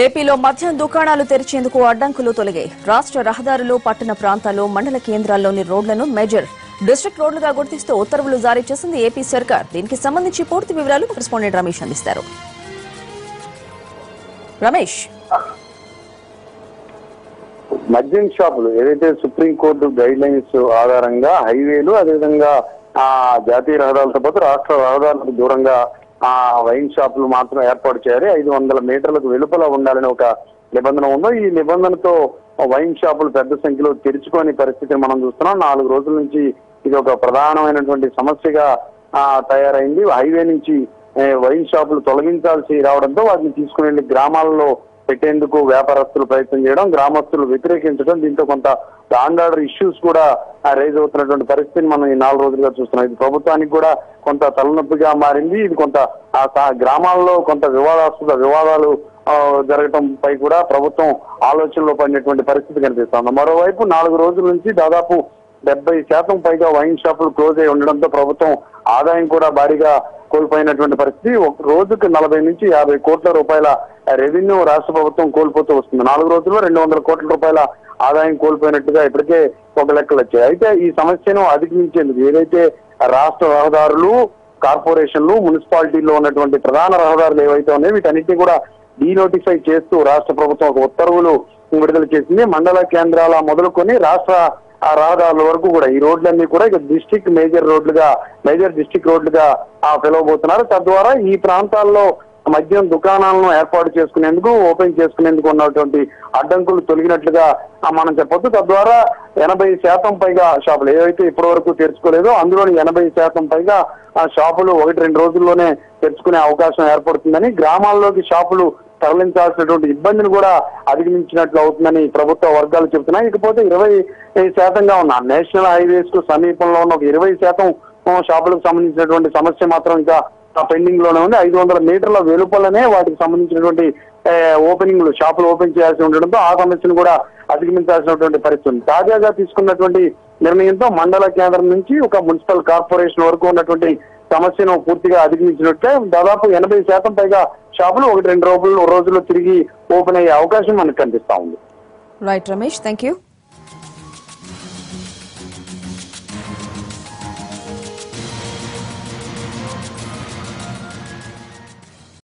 ఏపీలో మద్యం దుకాణాలు తెరిచేందుకు అడ్డంకులు తొలగాయి. రాష్ట్ర రహదారులు పట్టణ ప్రాంతాలు మండల కేంద్రాల్లోని రోడ్లను మేజర్ డిస్ట్రిక్ట్ రోడ్లుగా గుర్తిస్తూ ఉత్తర్వులు జారీ చేసింది ఏపీ సర్కార్. దీనికి సంబంధించి పూర్తి వివరాలు కరెస్పాండెంట్ రమేష్ అందిస్తారు. రమేష్. మద్యం షాపులు ఏదైతే సుప్రీంకోర్టు గైడ్ లైన్స్ ఆధారంగా హైవేలు అదేవిధంగా ఆ జాతీయ రహదారులతో పాటు రాష్ట్ర రహదారులకు దూరంగా ఆ వైన్ షాపులు మాత్రం ఏర్పాటు చేయాలి. ఐదు వందల మీటర్లకు వెలుపల ఉండాలని ఒక నిబంధన ఉందో ఈ నిబంధనతో వైన్ షాపులు పెద్ద సంఖ్యలో తెరుచుకోని పరిస్థితిని మనం చూస్తున్నాం. నాలుగు రోజుల నుంచి ఇది ఒక ప్రధానమైనటువంటి సమస్యగా ఆ తయారైంది. హైవే నుంచి వైన్ షాపులు తొలగించాల్సి రావడంతో వాటిని తీసుకుని వెళ్ళి గ్రామాల్లో పెట్టేందుకు వ్యాపారస్తులు ప్రయత్నం చేయడం గ్రామస్తులు వ్యతిరేకించడం దీంతో కొంత లాండ్ ఇష్యూస్ కూడా రైజ్ అవుతున్నటువంటి పరిస్థితిని మనం ఈ నాలుగు రోజులుగా చూస్తున్నాం. ఇది ప్రభుత్వానికి కూడా కొంత తలనొప్పిగా మారింది. ఇది కొంత ఆ గ్రామాల్లో కొంత వివాదాస్పద వివాదాలు జరగటం పై కూడా ప్రభుత్వం ఆలోచనలో పడినటువంటి పరిస్థితి కనిపిస్తోంది. మరోవైపు నాలుగు రోజుల నుంచి దాదాపు డెబ్బై శాతం పైగా వైన్ షాపులు క్లోజ్ అయి ఉండడంతో ప్రభుత్వం ఆదాయం కూడా భారీగా కోల్పోయినటువంటి పరిస్థితి. ఒక రోజుకు నలభై నుంచి యాభై కోట్ల రూపాయల రెవెన్యూ రాష్ట్ర ప్రభుత్వం కోల్పోతూ వస్తుంది. నాలుగు రోజుల్లో రెండు వందల కోట్ల రూపాయల ఆదాయం కోల్పోయినట్టుగా ఇప్పటికే ఒక లెక్కలు వచ్చాయి. అయితే ఈ సమస్యను అధిగమించేందుకు ఏదైతే రాష్ట్ర రహదారులు కార్పొరేషన్లు మున్సిపాలిటీల్లో ఉన్నటువంటి ప్రధాన రహదారులు ఏవైతే ఉన్నాయో వీటన్నిటిని కూడా డీనోటిఫై చేస్తూ రాష్ట్ర ప్రభుత్వం ఒక ఉత్తర్వులు విడుదల చేసింది. మండల కేంద్రాల మొదలుకొని రాష్ట్ర ఆ రహదారుల వరకు కూడా. ఈ రోడ్లన్నీ కూడా ఇక డిస్టిక్ మేజర్ రోడ్లుగా మేజర్ డిస్టిక్ రోడ్లుగా ఆ పిలవబోతున్నారు. తద్వారా ఈ ప్రాంతాల్లో మద్యం దుకాణాలను ఏర్పాటు చేసుకునేందుకు ఓపెన్ చేసుకునేందుకు ఉన్నటువంటి అడ్డంకులు తొలగినట్లుగా మనం చెప్పొచ్చు. తద్వారా ఎనభై శాతం పైగా షాపులు ఏవైతే ఇప్పటి వరకు తెరుచుకోలేదో అందులోని ఎనభై శాతం పైగా ఆ షాపులు ఒకటి రెండు రోజుల్లోనే తెరుచుకునే అవకాశం ఏర్పడుతుందని గ్రామాల్లోకి షాపులు తరలించాల్సినటువంటి ఇబ్బందిని కూడా అధిగమించినట్లు అవుతుందని ప్రభుత్వ వర్గాలు చెబుతున్నాయి. ఇకపోతే ఇరవై శాతంగా ఉన్న నేషనల్ హైవేస్కు సమీపంలో ఉన్న ఒక ఇరవై శాతం షాపులకు సంబంధించినటువంటి సమస్య మాత్రం ఇంకా పెండింగ్లోనే ఉంది. ఐదు వందల మీటర్ల వెలుపలనే వాటికి సంబంధించినటువంటి ఓపెనింగ్లు షాపులు ఓపెన్ చేయాల్సి ఉండడంతో ఆ సమస్యను కూడా అధిగమించాల్సినటువంటి పరిస్థితి ఉంది. తాజాగా తీసుకున్నటువంటి నిర్ణయంతో మండల కేంద్రం నుంచి ఒక మున్సిపల్ కార్పొరేషన్ వరకు ఉన్నటువంటి సమస్యను పూర్తిగా అధిగమించినట్లే దాదాపు ఎనభై శాతం పైగా షాపులు ఒకటి రెండు రోజులు రోజుల్లో తిరిగి ఓపెన్ అయ్యే అవకాశం మనకు కనిపిస్తా ఉంది. Right Ramesh thank you